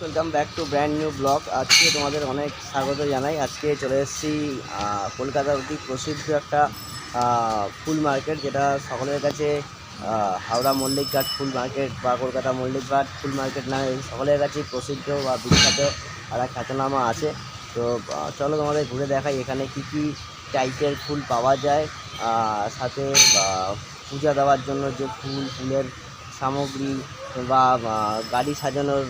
Welcome back to brand new blog. আজকে তোমাদের অনেক স্বাগত জানাই। আজকে চলে এসেছি কলকাতার অতি প্রসিদ্ধ একটা ফুল মার্কেট, যেটা সকলের কাছে হাওড়া মল্লিকঘাট ফুল মার্কেট বা কলকাতা মল্লিকঘাট ফুল মার্কেট নামে সকলের কাছে প্রসিদ্ধ বা বিখ্যাত একটা খ্যাতনামা আছে। তো চলো তোমাদের ঘুরে দেখাই এখানে কি কি টাইপের ফুল পাওয়া যায়। সাথে পূজা দেওয়ার জন্য যে ফুল, ফুলের সামগ্রী বা গাড়ি সাজানোর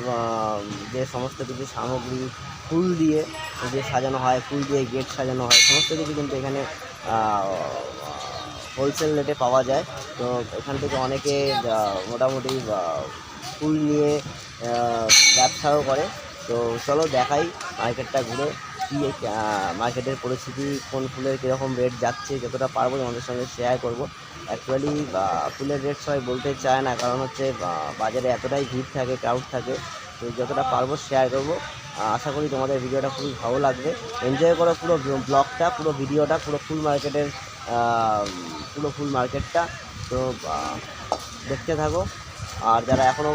যে সমস্ত কিছু সামগ্রী, ফুল দিয়ে যে সাজানো হয়, ফুল দিয়ে গেট সাজানো হয়, সমস্ত কিছু কিন্তু এখানে হোলসেল রেটে পাওয়া যায়। তো এখান থেকে অনেকে মোটামুটি ফুল নিয়ে ব্যবসাও করে। তো চলো দেখাই মার্কেটটা ঘুরে কী মার্কেটের পরিস্থিতি, কোন ফুলের কীরকম রেট যাচ্ছে, যতটা পারব তোমাদের সঙ্গে শেয়ার করব। অ্যাকচুয়ালি ফুলের রেট সবাই বলতে চায় না, কারণ হচ্ছে বাজারে এতটাই ভিড় থাকে ক্রাউড থাকে, তো যতটা পারব শেয়ার করব। আশা করি তোমাদের ভিডিওটা খুবই ভালো লাগবে। এনজয় করো পুরো ব্লগটা পুরো ভিডিওটা পুরো ফুল মার্কেটের পুরো ফুল মার্কেটটা তো দেখতে থাকো। আর যারা এখনও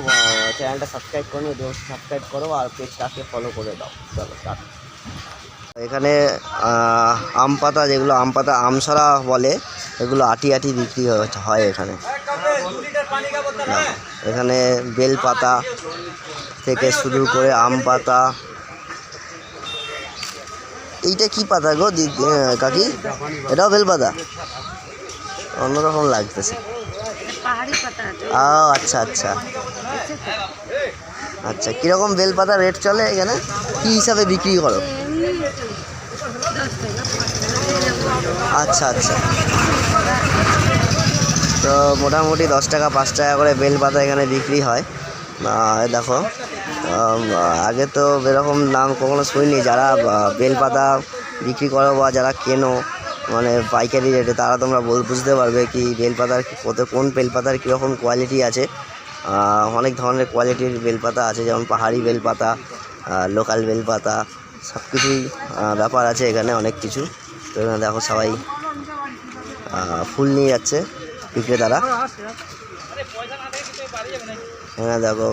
চ্যানেলটা সাবস্ক্রাইব করনি সাবস্ক্রাইব করো, আর পেজটাকে ফলো করে দাও। চলো এখানে আম পাতা যেগুলো আম পাতা আমসরা বলে এগুলো আটি আটি বিক্রি হয়- এখানে। এখানে বেল পাতা থেকে শুরু করে আম পাতা। এইটা কি পাতা গো? কাকি? এটাও বেল পাতা? অন্যরকম লাগতেছে। ও আচ্ছা আচ্ছা। আচ্ছা কীরকম বেল পাতা রেট চলে এখানে? কী হিসাবে বিক্রি করো? আচ্ছা আচ্ছা। তো মোটামুটি দশ টাকা, পাঁচ টাকা করে বেল পাতা এখানে বিক্রি হয়। দেখো আগে তো এরকম দাম কখনো শুনিনি। যারা বেল পাতা বিক্রি করো বা যারা কেনো মানে পাইকারি রেটে, তারা তোমরা বুঝতে পারবে কি বেল পাতার কি- কত, কোন বেল পাতার কীরকম কোয়ালিটি আছে। অনেক ধরনের কোয়ালিটির বেলপাতা আছে, যেমন পাহাড়ি বেলপাতা লোকাল বেলপাতা সব কিছুই ব্যাপার আছে এখানে, অনেক কিছু। তো এখানে দেখো সবাই ফুল নিয়ে যাচ্ছে বিক্রেতারা। হ্যাঁ দেখো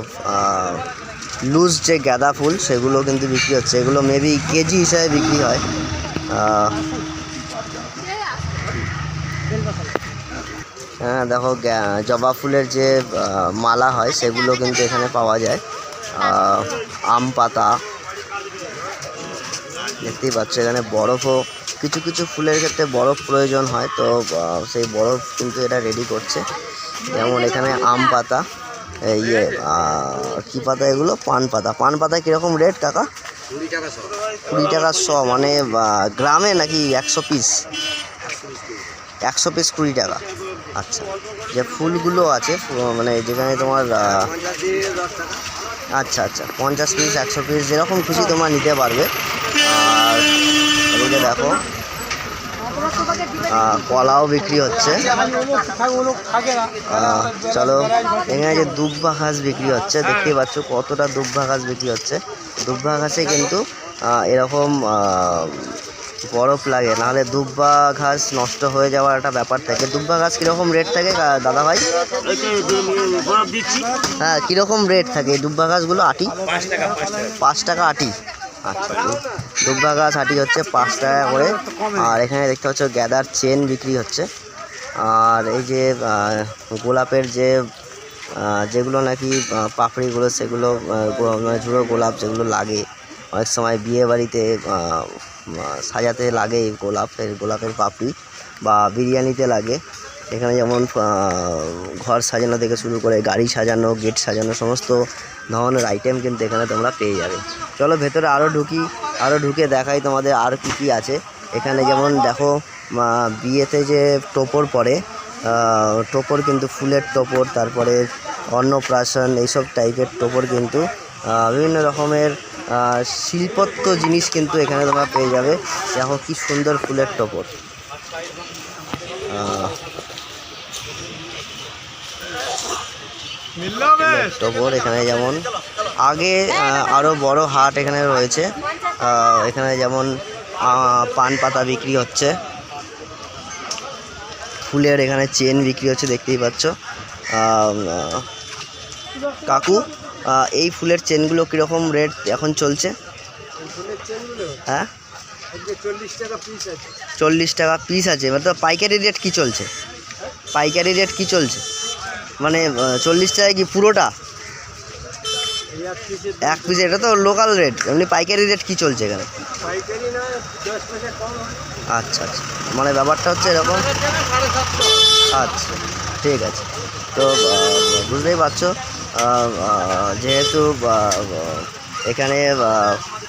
লুজ যে গাঁদা ফুল, সেগুলো কিন্তু বিক্রি হচ্ছে। এগুলো মেবি কেজি হিসাবে বিক্রি হয়। হ্যাঁ দেখো জবা ফুলের যে মালা হয়, সেগুলো কিন্তু এখানে পাওয়া যায়। আম পাতা দেখতেই পাচ্ছ এখানে বরফও কিছু কিছু ফুলের ক্ষেত্রে বরফ প্রয়োজন হয় তো সেই বরফ কিন্তু এটা রেডি করছে। যেমন এখানে আম পাতা ইয়ে কী পাতা এগুলো? পান পাতা। পান পাতা কীরকম রেট টাকা কুড়ি টাকা শ মানে গ্রামে নাকি একশো পিস একশো পিস কুড়ি টাকা। আচ্ছা যে ফুলগুলো আছে মানে যেখানে তোমার আচ্ছা আচ্ছা পঞ্চাশ পিস একশো পিস যেরকম খুশি তোমার নিতে পারবে। এদিকে দেখো কলাও বিক্রি হচ্ছে। চলো এখানে যে দুব্বা ঘাস বিক্রি হচ্ছে দেখতেই পাচ্ছ কতটা দুব্বা ঘাস বিক্রি হচ্ছে। দুব্বা ঘাসে কিন্তু এরকম বরফ লাগে নাহলে দুব্বা ঘাস নষ্ট হয়ে যাওয়ার একটা ব্যাপার থাকে। দুব্বা ঘাস কীরকম রেট থাকে দাদা ভাই? হ্যাঁ কীরকম রেট থাকে দুব্বা ঘাসগুলো আটি? পাঁচ টাকা আটি। দুব্বা গাছ আটি হচ্ছে পাঁচ টাকা করে। আর এখানে দেখতে পাচ্ছ গ্যাদার চেন বিক্রি হচ্ছে। আর এই যে গোলাপের যে যেগুলো নাকি পাপড়িগুলো, সেগুলো মানে ঝুড়ো গোলাপ যেগুলো লাগে। অনেক সময় বিয়ে বাড়িতে সাজাতে লাগে গোলাপের গোলাপের পাপড়ি বা বিরিয়ানিতে লাগে। এখানে যেমন ঘর সাজানো থেকে শুরু করে গাড়ি সাজানো, গেট সাজানো, সমস্ত ধরনের আইটেম কিন্তু এখানে তোমরা পেয়ে যাবে। চলো ভেতরে আরও ঢুকি আরও ঢুকে দেখাই তোমাদের আর কী কী আছে। এখানে যেমন দেখো বিয়েতে যে টোপর পরে টোপর কিন্তু ফুলের টোপর, তারপরে অন্নপ্রাশন, এইসব টাইপের টোপর কিন্তু বিভিন্ন রকমের শিল্পত্ব জিনিস কিন্তু এখানে তোমরা পেয়ে যাবে। দেখো কি সুন্দর ফুলের টোপর। টোপর এখানে যেমন আগে আরও আরও বড় হাট এখানে রয়েছে। এখানে যেমন পান পাতা বিক্রি হচ্ছে। ফুলের এখানে চেন বিক্রি হচ্ছে, দেখতেই পাচ্ছ। কাকু এই ফুলের চেনগুলো কীরকম রেট এখন চলছে? হ্যাঁ? চল্লিশ টাকা পিস আছে। মানে তো পাইকারি রেট কি চলছে? পাইকারি রেট কি চলছে? মানে চল্লিশ টাকায় কি পুরোটা? এক পিসে এটা তো লোকাল রেট এমনি পাইকারি রেট কি চলছে এখানে? আচ্ছা আচ্ছা। মানে ব্যাপারটা হচ্ছে এরকম। আচ্ছা ঠিক আছে। তো বুঝতেই পারছ। যেহেতু এখানে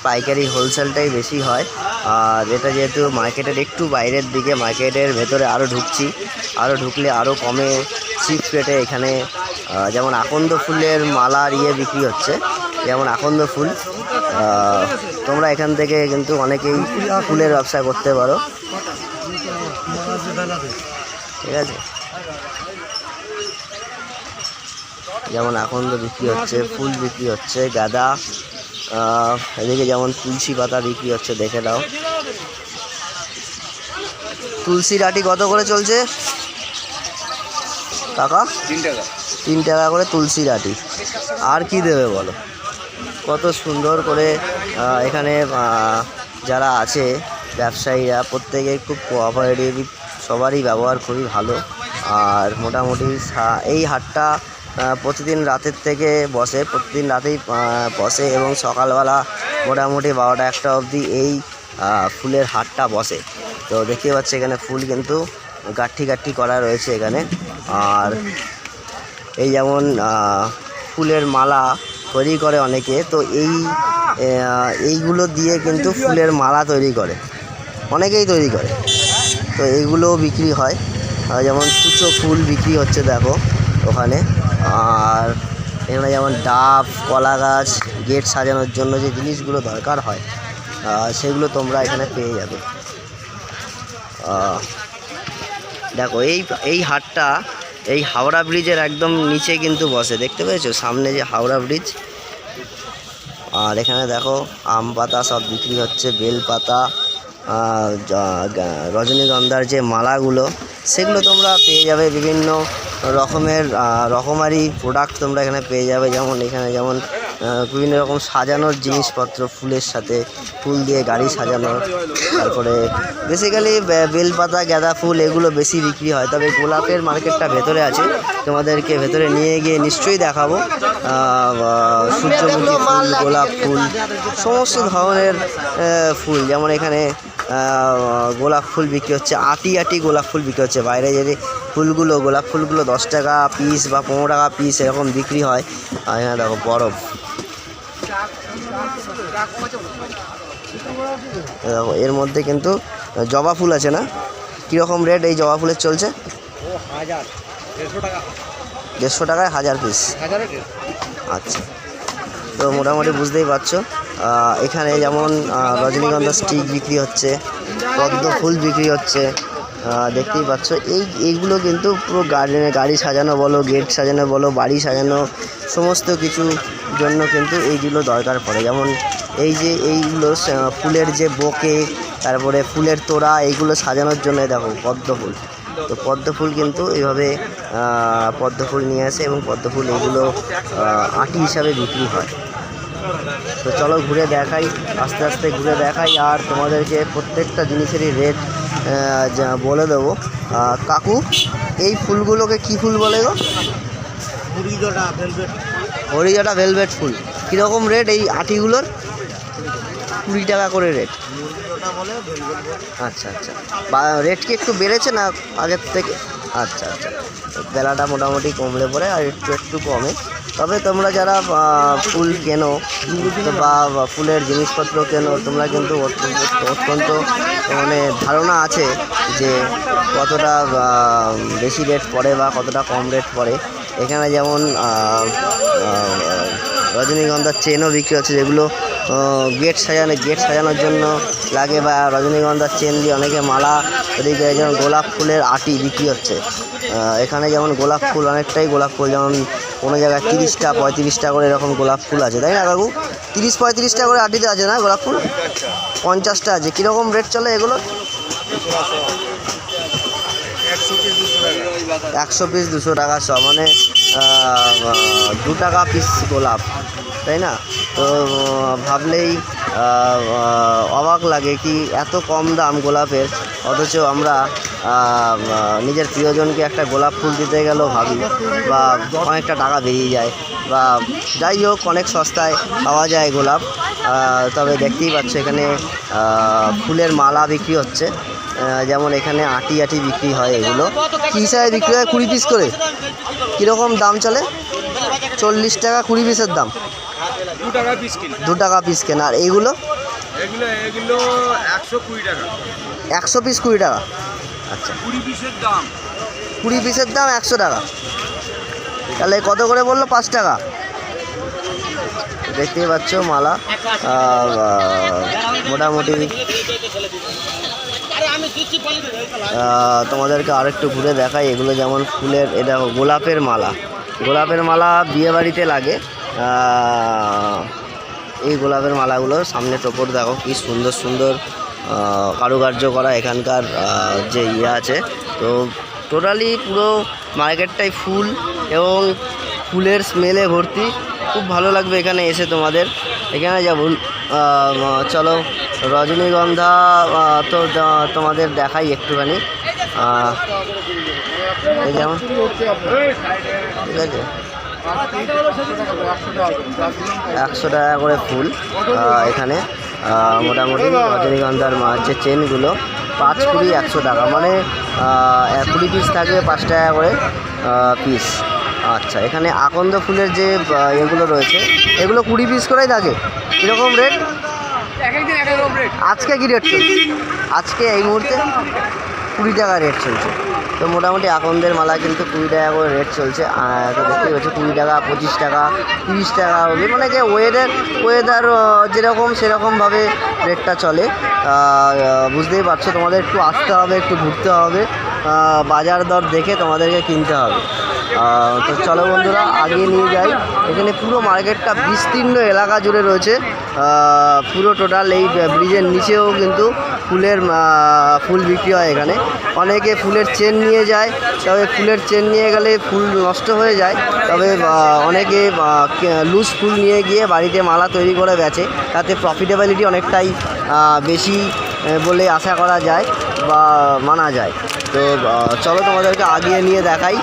পাইকারি হোলসেলটাই বেশি হয়। আর এটা যেহেতু মার্কেটের একটু বাইরের দিকে মার্কেটের ভেতরে আরও ঢুকছি। আরও ঢুকলে আরও কমে চিপ রেটে এখানে যেমন আকন্দ ফুলের মালার ইয়ে বিক্রি হচ্ছে, যেমন আকন্দ ফুল। তোমরা এখান থেকে কিন্তু অনেকেই ফুলের ব্যবসা করতে পারো। ঠিক আছে? যেমন আকন্দ বিক্রি হচ্ছে, ফুল বিক্রি হচ্ছে, গাঁদা এদিকে যেমন তুলসী পাতা বিক্রি হচ্ছে দেখে দাও তুলসী ডাটি কত করে চলছে? কাকা? তিন টাকা। তিন টাকা করে তুলসী ডাটি আর কি দেবে বলো? কত সুন্দর করে এখানে যারা আছে ব্যবসায়ীরা প্রত্যেকে খুব কোঅপারেটিভ সবারই ব্যবহার খুবই ভালো। আর মোটামুটি এই হাটটা প্রতিদিন রাতের থেকে বসে, প্রতিদিন রাতেই বসে এবং সকালবেলা মোটামুটি বারোটা একটা অবধি এই ফুলের হাটটা বসে। তো দেখতে পাচ্ছি এখানে ফুল কিন্তু গাঠি গাঠি করা রয়েছে এখানে। আর এই যেমন ফুলের মালা তৈরি করে অনেকে, তো এই এইগুলো দিয়ে কিন্তু ফুলের মালা তৈরি করে। অনেকেই তৈরি করে। তো এইগুলোও বিক্রি হয়। যেমন কুচো ফুল বিক্রি হচ্ছে, দেখো, ওখানে। আর এখানে যেমন ডাব, কলা গাছ, গেট সাজানোর জন্য যে জিনিসগুলো দরকার হয় সেগুলো তোমরা এখানে পেয়ে যাবে। দেখো, এই এই হাটটা, এই হাওড়া ব্রিজের একদম নিচে কিন্তু বসে, দেখতে পেয়েছ? সামনে যে হাওড়া ব্রিজ, আর এখানে দেখো, আম পাতা সব বিক্রি হচ্ছে, বেল পাতা রজনীগন্ধার যে মালাগুলো, সেগুলো তোমরা পেয়ে যাবে। বিভিন্ন রকমের রকমারি প্রোডাক্ট তোমরা এখানে পেয়ে যাবে। যেমন এখানে যেমন বিভিন্ন রকম সাজানোর জিনিসপত্র, ফুলের সাথে ফুল দিয়ে গাড়ি সাজানোর তারপরে বেসিক্যালি বেলপাতা, গাঁদা ফুল, এগুলো বেশি বিক্রি হয়। তবে গোলাপের মার্কেটটা ভেতরে আছে। তোমাদেরকে ভেতরে নিয়ে গিয়ে নিশ্চয়ই দেখাবো। সূর্যমুখী ফুল, গোলাপ ফুল, সমস্ত ধরনের ফুল। যেমন এখানে গোলাপ ফুল বিক্রি হচ্ছে। আটি আটি গোলাপ ফুল বিক্রি হচ্ছে। বাইরে যদি ফুলগুলো গোলাপ ফুলগুলো দশ টাকা পিস বা পনেরো টাকা পিস এরকম বিক্রি হয় আর এখানে দেখো বরফ। দেখো এর মধ্যে কিন্তু জবা ফুল আছে না? কীরকম রেট এই জবা ফুলের চলছে? দেড়শো টাকায় হাজার পিস আচ্ছা। তো মোটামুটি বুঝতেই পারছ। এখানে যেমন রজনীগন্ধা স্টিক বিক্রি হচ্ছে, পদ্ম ফুল বিক্রি হচ্ছে দেখতেই পাচ্ছ। এই, এইগুলো কিন্তু পুরো গার্ডেনে গাড়ি সাজানো বলো, গেট সাজানো বলো, বাড়ি সাজানো, সমস্ত কিছু জন্য কিন্তু এইগুলো দরকার পড়ে। যেমন এই যে এইগুলো ফুলের যে বকে, তারপরে ফুলের তোড়া, এইগুলো সাজানোর জন্য দেখো, পদ্ম ফুল। তো পদ্ম ফুল কিন্তু এইভাবে পদ্ম ফুল নিয়ে আসে এবং পদ্ম ফুল এগুলো আটি হিসাবে বিক্রি হয়। তো চলো ঘুরে দেখাই আস্তে আস্তে ঘুরে দেখাই। আর তোমাদেরকে প্রত্যেকটা জিনিসেরই রেট বলে দেবো। কাকু এই ফুলগুলোকে কি ফুল বলে গো? হরিজাটা ভেলভেট ফুল। কীরকম রেট এই আটিগুলোর? কুড়ি টাকা করে রেট আচ্ছা আচ্ছা। বা রেট কি একটু বেড়েছে না আগের থেকে? আচ্ছা আচ্ছা। বেলাটা মোটামুটি কমলে পরে আর একটু একটু কমে। তবে তোমরা যারা ফুল কেনো, বা ফুলের জিনিসপত্র কেনো, তোমরা কিন্তু অত্যন্ত মানে ধারণা আছে যে কতটা বেশি রেট পড়ে বা কতটা কম রেট পড়ে। এখানে যেমন রজনীগন্ধার চেনও বিক্রি হচ্ছে, যেগুলো গেট সাজানো, গেট সাজানোর জন্য লাগে, বা রজনীগন্ধার চেন দিয়ে অনেকে মালা ওদিকে যেমন গোলাপ ফুলের আটি বিক্রি হচ্ছে। এখানে যেমন গোলাপ ফুল, অনেকটাই গোলাপ ফুল, যেমন কোনো জায়গায় তিরিশটা, পঁয়ত্রিশটা করে এরকম গোলাপ ফুল আছে, তাই না কাকু? তিরিশ, পঁয়ত্রিশটা করে আটিতে আছে না গোলাপ ফুল? পঞ্চাশটা আছে, কীরকম রেট চলে এগুলো একশো পিস দুশো টাকা শ মানে দু টাকা পিস গোলাপ, তাই না? তো, ভাবলেই অবাক লাগে কি এত কম দাম গোলাপের, অথচ আমরা নিজের প্রিয়জনকে একটা গোলাপ ফুল দিতে গেলেও ভাবি বা অনেকটা টাকা বেরিয়ে যায় বা যাই হোক অনেক সস্তায় পাওয়া যায় গোলাপ। তবে দেখতেই পাচ্ছ এখানে ফুলের মালা বিক্রি হচ্ছে। যেমন এখানে আটি আটি বিক্রি হয় এগুলো। কী হিসাবে বিক্রি হয় কুড়ি পিস করে? কীরকম দাম চলে? চল্লিশ টাকা কুড়ি পিসের দাম। দু টাকা পিস কেনা। আর এইগুলো একশো পিস কুড়ি টাকা। আচ্ছা। কুড়ি পিসের দাম। কুড়ি পিসের দাম একশো টাকা। তাহলে কত করে বলল? পাঁচ টাকা। দেখতেই পাচ্ছ মালা। মোটামুটি তোমাদেরকে আরেকটু ঘুরে দেখাই। এগুলো যেমন ফুলের এটা গোলাপের মালা। গোলাপের মালা বিয়ে বাড়িতে লাগে এই গোলাপের মালাগুলো সামনে টোপর দেখো কি সুন্দর সুন্দর। কারুকার্য করা এখানকার যে ইয়ে আছে। তো টোটালি পুরো মার্কেটটাই ফুল এবং ফুলের স্মেলে ভর্তি। খুব ভালো লাগবে এখানে এসে তোমাদের। এখানে আহ, চলো রজনীগন্ধা তো তোমাদের দেখাই একটুখানি। যেমন ঠিক আছে। একশো টাকা করে ফুল এখানে। মোটামুটি রজনীগন্ধার মাছ যে চেনগুলো, পাঁচ কুড়ি একশো টাকা। মানে কুড়ি পিস থাকবে পাঁচ টাকা করে পিস আচ্ছা এখানে আকন্দ ফুলের যে এগুলো রয়েছে, এগুলো কুড়ি পিস করেই থাকে। কীরকম রেট আজকে কী রেট চলছে? আজকে এই মুহূর্তে কুড়ি টাকা রেট চলছে। তো মোটামুটি আকন্দের মালা কিন্তু কুড়ি টাকা করে রেট চলছে। তো দেখতেই পাচ্ছি, কুড়ি টাকা, পঁচিশ টাকা, তিরিশ টাকা মানে কি ওয়েদার ওয়েদার যেরকম সেরকমভাবে রেটটা চলে। বুঝতেই পারছ, তোমাদের একটু আসতে হবে, একটু ঘুরতে হবে। বাজার দর দেখে তোমাদেরকে কিনতে হবে। তো চলো বন্ধুরা, আগিয়ে নিয়ে যাই। এখানে পুরো মার্কেটটা বিস্তীর্ণ এলাকা জুড়ে রয়েছে। পুরো টোটাল এই ব্রিজের নিচেও কিন্তু ফুলের ফুল বিক্রি হয় এখানে। অনেকে ফুলের চেন নিয়ে যায়, তবে ফুলের চেন নিয়ে গেলে ফুল নষ্ট হয়ে যায়। তবে অনেকে লুজ ফুল নিয়ে গিয়ে বাড়িতে মালা তৈরি করে বেচে। তাতে প্রফিটেবিলিটি অনেকটাই বেশি বলে আশা করা যায় বা মানা যায়। তো চলো তোমাদেরকে আগিয়ে নিয়ে দেখাই।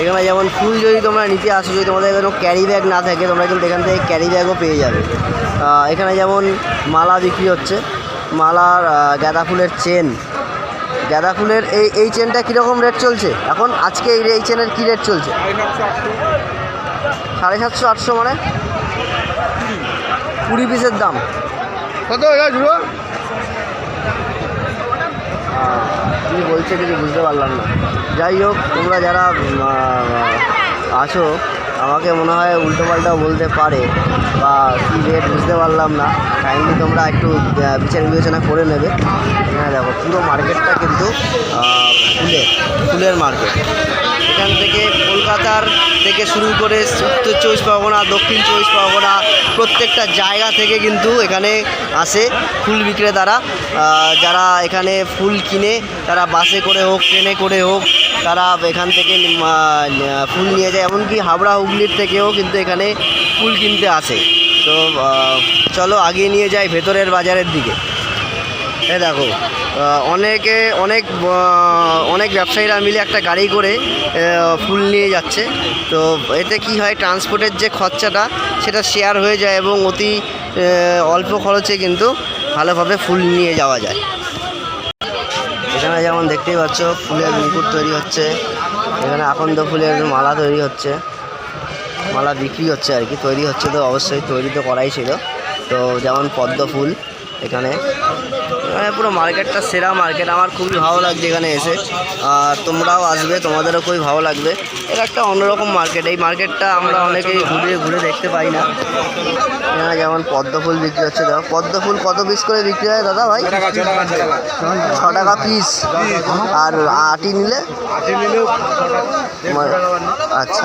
এখানে যেমন ফুল যদি তোমরা নিতে আসো, যদি তোমাদের কোনো ক্যারি ব্যাগ না থাকে, তোমরা কিন্তু এখান থেকে ক্যারি ব্যাগও পেয়ে যাবে। এখানে যেমন মালা বিক্রি হচ্ছে মালার গাঁদা ফুলের চেন গাঁদা ফুলের এই এই চেনটা কীরকম রেট চলছে? এখন আজকে এই এই চেনের কী রেট চলছে? সাড়ে সাতশো আটশো মানে? কুড়ি পিসের দাম। কত কী বলছে কিছু বুঝতে পারলাম না। যাই হোক তোমরা যারা আছো আমাকে মনে হয় উল্টোপাল্টাও বলতে পারে বা কী রেট বুঝতে পারলাম না। কাইন্ডলি তোমরা একটু বিচার বিবেচনা করে নেবে। হ্যাঁ দেখো, পুরো মার্কেটটা কিন্তু ফুলের ফুলের মার্কেট এখান থেকে কলকাতার থেকে শুরু করে উত্তর চব্বিশ পরগনা, দক্ষিণ চব্বিশ পরগনা, প্রত্যেকটা জায়গা থেকে কিন্তু এখানে আসে ফুল বিক্রেতারা। যারা এখানে ফুল কিনে, তারা বাসে করে হোক, ট্রেনে করে হোক তারা এখান থেকে ফুল নিয়ে যায়, এমনকি হাবড়া হুগলির থেকেও কিন্তু এখানে ফুল কিনতে আসে। তো চলো আগিয়ে নিয়ে যাই ভেতরের বাজারের দিকে। এ দেখো অনেকে, অনেক অনেক ব্যবসায়ীরা মিলে একটা গাড়ি করে ফুল নিয়ে যাচ্ছে। তো, এতে কি হয়, ট্রান্সপোর্টের যে খরচাটা, সেটা শেয়ার হয়ে যায় এবং অতি অল্প খরচে কিন্তু ভালোভাবে ফুল নিয়ে যাওয়া যায়। এখানে যেমন দেখতেই পাচ্ছ, ফুলের মুকুট তৈরি হচ্ছে। এখানে আকন্দ ফুলের মালা তৈরি হচ্ছে। মালা বিক্রি হচ্ছে আর কি, তৈরি হচ্ছে তো অবশ্যই তৈরি তো করাই ছিল। তো যেমন পদ্ম ফুল এখানে। এখানে পুরো মার্কেটটা সেরা মার্কেট। আমার খুবই ভালো লাগছে এখানে এসে। আর তোমরাও আসবে, তোমাদেরও খুবই ভালো লাগবে। এটা একটা অন্যরকম মার্কেট। এই মার্কেটটা আমরা অনেকেই ঘুরে ঘুরে দেখতে পাই না। এখানে যেমন পদ্ম ফুল বিক্রি হচ্ছে, দেখো। পদ্ম ফুল কত পিস করে বিক্রি হয় দাদা ভাই? ছ টাকা পিস আর আটি নিলে? আচ্ছা আচ্ছা।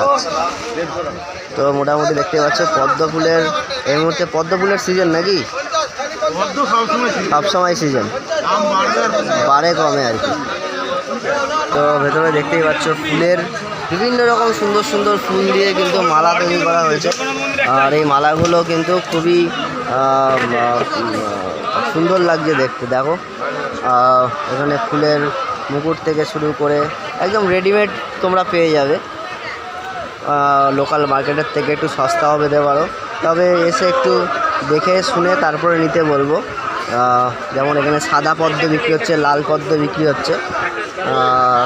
তো মোটামুটি দেখতে পাচ্ছ, পদ্ম ফুলের এই মুহূর্তে পদ্ম ফুলের সিজন নাকি? সব সময় সিজন বাড়ে কমে আর কি। তো ভেতরে দেখতেই পাচ্ছ ফুলের বিভিন্ন রকম সুন্দর সুন্দর ফুল দিয়ে কিন্তু মালা তৈরি করা হয়েছে। আর এই মালাগুলো কিন্তু খুবই সুন্দর লাগছে দেখতে, দেখো। এখানে ফুলের মুকুট থেকে শুরু করে একদম রেডিমেড তোমরা পেয়ে যাবে। লোকাল মার্কেটের থেকে একটু সস্তাও পেতে পারো। তবে এসে একটু দেখে শুনে তারপরে নিতে বলব। যেমন এখানে সাদা পদ্ম বিক্রি হচ্ছে, লাল পদ্ম বিক্রি হচ্ছে।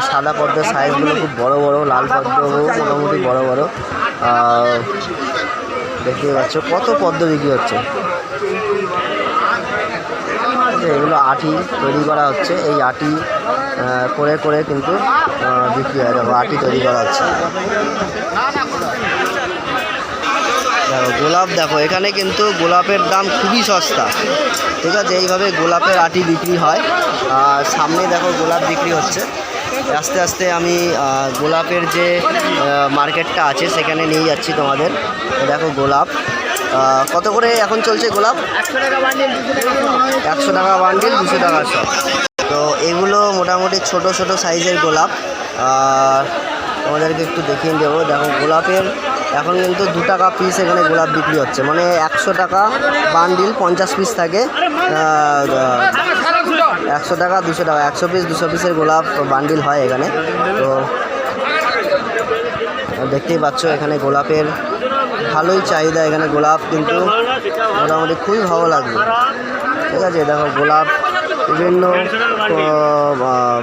সাদা পদ্মের সাইজগুলো খুব বড় বড়, লাল পদ্মও মোটামুটি বড় বড়। দেখতে পাচ্ছ কত পদ্ম বিক্রি হচ্ছে। এগুলো আটি তৈরি করা হচ্ছে, এই আটি করে করে কিন্তু বিক্রি হয়। আটি তৈরি করা হচ্ছে। দেখো, গোলাপ দেখো, এখানে কিন্তু গোলাপের দাম খুবই সস্তা। ঠিক আছে, এইভাবে গোলাপের আটি বিক্রি হয়। আর সামনে দেখো, গোলাপ বিক্রি হচ্ছে। আস্তে আস্তে আমি গোলাপের যে মার্কেটটা আছে, সেখানে নিয়ে যাচ্ছি তোমাদের। দেখো, গোলাপ। কত করে এখন চলছে গোলাপ? একশো টাকা বান্ডিল দুশো টাকা সব তো এগুলো মোটামুটি ছোট ছোট সাইজের গোলাপ। আর তোমাদেরকে একটু দেখিয়ে দেবো। দেখো, গোলাপের এখন কিন্তু দু টাকা পিস এখানে গোলাপ বিক্রি হচ্ছে। মানে একশো টাকা বান্ডিল পঞ্চাশ পিস থাকে। একশো টাকা, দুশো টাকা, একশো পিস দুশো পিসের গোলাপ বান্ডিল হয় এখানে। তো, দেখতেই পাচ্ছ এখানে গোলাপের ভালোই চাহিদা এখানে গোলাপ, কিন্তু মোটামুটি খুবই ভালো লাগবে। ঠিক আছে, দেখো গোলাপ বিভিন্ন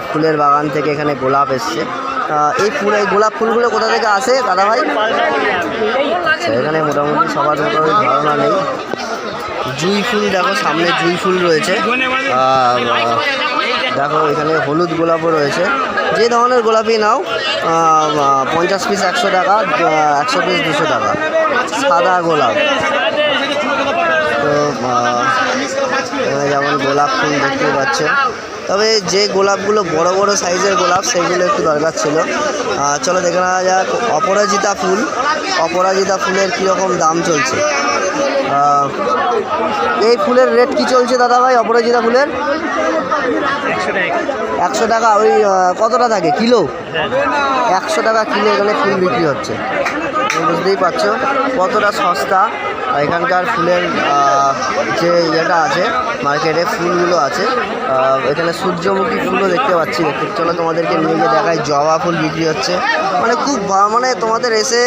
ফুলের বাগান থেকে এখানে গোলাপ এসছে। এই ফুল এই গোলাপ ফুলগুলো কোথা থেকে আসে দাদা ভাই এখানে মোটামুটি সবার মোটামুটি ধারণা নেই। জুই ফুল, দেখো, সামনে জুই ফুল রয়েছে। দেখো, এখানে হলুদ গোলাপও রয়েছে। যে ধরনের গোলাপই নাও পঞ্চাশ পিস একশো টাকা একশো পিস দুশো টাকা। সাদা গোলাপ। তো যেমন গোলাপ ফুল দেখতে পাচ্ছে তবে যে গোলাপগুলো বড় বড় সাইজের গোলাপ সেইগুলো একটু দরকার ছিল। চলো দেখে নেওয়া যাক অপরাজিতা ফুল। অপরাজিতা ফুলের কীরকম দাম চলছে? এই ফুলের রেট কি চলছে দাদা ভাই অপরাজিতা ফুলের? একশো টাকা ওই কতটা থাকে? কিলো? একশো টাকা কিলো এখানে ফুল বিক্রি হচ্ছে। বুঝতেই পারছ কতটা সস্তা। এখানকার ফুলের যে ইয়েটা আছে মার্কেটে ফুলগুলো আছে এখানে সূর্যমুখী ফুলও দেখতে পাচ্ছি। চলো তোমাদেরকে নিয়ে গিয়ে দেখায় জবা ফুল বিক্রি হচ্ছে। মানে খুব মানে তোমাদের এসে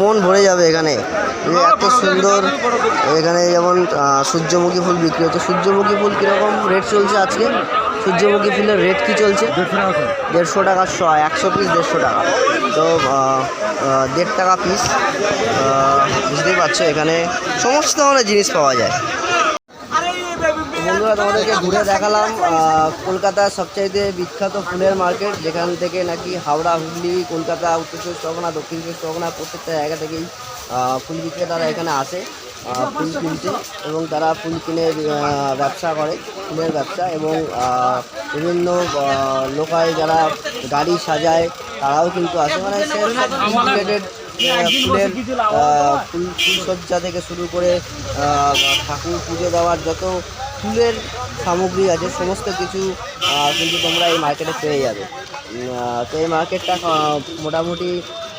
মন ভরে যাবে এখানে। যে এত সুন্দর এখানে যেমন সূর্যমুখী ফুল বিক্রি হচ্ছে। সূর্যমুখী ফুল কীরকম রেট চলছে আজকে? সূর্যমুখী ফুলের রেট কি চলছে? দেড়শো টাকা শ একশো পিস দেড়শো টাকা। তো দেড় টাকা পিস বুঝতেই পারছ, এখানে সমস্ত ধরনের জিনিস পাওয়া যায়। বন্ধুরা, তোমাদেরকে ঘুরে দেখালাম কলকাতার সবচাইতে বিখ্যাত ফুলের মার্কেট, যেখান থেকে নাকি হাওড়া, হুগলি, কলকাতা, উত্তর চব্বিশ পরগনা, দক্ষিণ চব্বিশ পরগনা, প্রত্যেকটা জায়গা থেকেই ফুল বিক্রেতারা এখানে আসে ফুল কিনতে এবং তারা ফুল কিনে ব্যবসা করে, ফুলের ব্যবসা এবং বিভিন্ন লোকাল যারা গাড়ি সাজায় তারাও কিন্তু আসে। মানে ফুলের ফুল ফুলসজ্জা থেকে শুরু করে ঠাকুর পুজো দেওয়ার যত ফুলের সামগ্রী আছে সমস্ত কিছু কিন্তু তোমরা এই মার্কেটে পেয়ে যাবে। তো এই মার্কেটটা মোটামুটি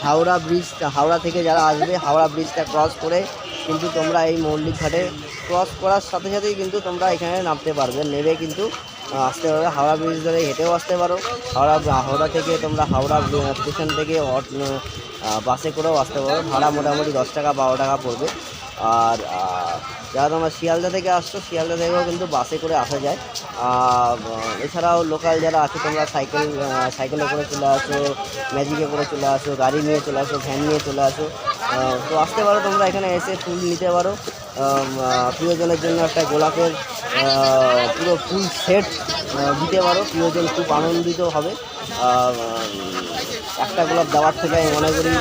হাওড়া ব্রিজ হাওড়া থেকে যারা আসবে হাওড়া ব্রিজটা ক্রস করে কিন্তু তোমরা এই মল্লিক ঘাটে ক্রস করার সাথে সাথেই কিন্তু তোমরা এখানে নামতে পারবে নেবে কিন্তু আসতে পারো হাওড়া ব্রিজ ধরে হেঁটেও আসতে পারো। হাওড়া হাওড়া থেকে তোমরা হাওড়া স্টেশন থেকে বাসে করেও আসতে পারো। ভাড়া মোটামুটি দশ টাকা, বারো টাকা পড়বে। আর যারা তোমরা শিয়ালদা থেকে আসছো, শিয়ালদা থেকেও কিন্তু বাসে করে আসা যায়। এছাড়াও লোকাল যারা আছে, তোমরা সাইকেল সাইকেলে করে চলে আসো, ম্যাজিকে করে চলে আসো, গাড়ি নিয়ে চলে আসো, ভ্যান নিয়ে চলে আসো। তো আসতে পারো তোমরা এখানে এসে ফুল নিতে পারো। প্রিয়জনের জন্য একটা গোলাপের পুরো ফুল সেট দিতে পারো। প্রিয়জন খুব আনন্দিত হবে। একটা গোলাপ দেওয়ার থেকে আমি মনে করি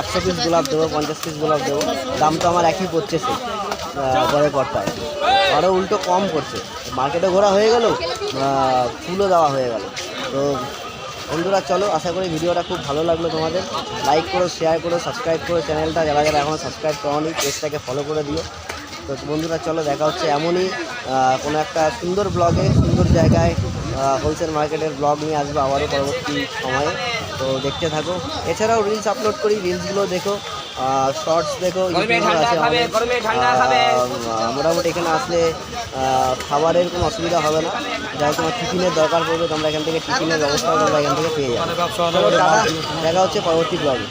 একশো পিস গোলাপ দেবো, পঞ্চাশ পিস গোলাপ দেবো। দাম তো আমার একই পড়ছে সে গড়ের পরটায় আরও উল্টো কম করছে মার্কেটে ঘোরা হয়ে গেল ফুলও দেওয়া হয়ে গেল। তো বন্ধুরা, চলো, আশা করি ভিডিওটা খুব ভালো লাগল তোমাদের। লাইক করো শেয়ার করো সাবস্ক্রাইব করো চ্যানেলটা। যারা যারা এখনও সাবস্ক্রাইব করোনি, পেজটাকে ফলো করে দিও। তো বন্ধুরা, চলো, দেখা হচ্ছে এমনই কোনো একটা সুন্দর ব্লগে সুন্দর জায়গায় হোলসেল মার্কেটের ব্লগ নিয়ে আসব আবারও পরবর্তী সময়ে। তো দেখতে থাকো। এছাড়াও রিলস আপলোড করি রিলসগুলো দেখো শর্টস দেখো। মোটামুটি এখানে আসলে খাবারের কোনো অসুবিধা হবে না। যাই তোমার টিফিনের দরকার পড়বে তোমরা এখান থেকে টিফিনের ব্যবস্থা তোমরা এখান থেকে পেয়ে যাবে। দেখা হচ্ছে পরবর্তী ব্লগে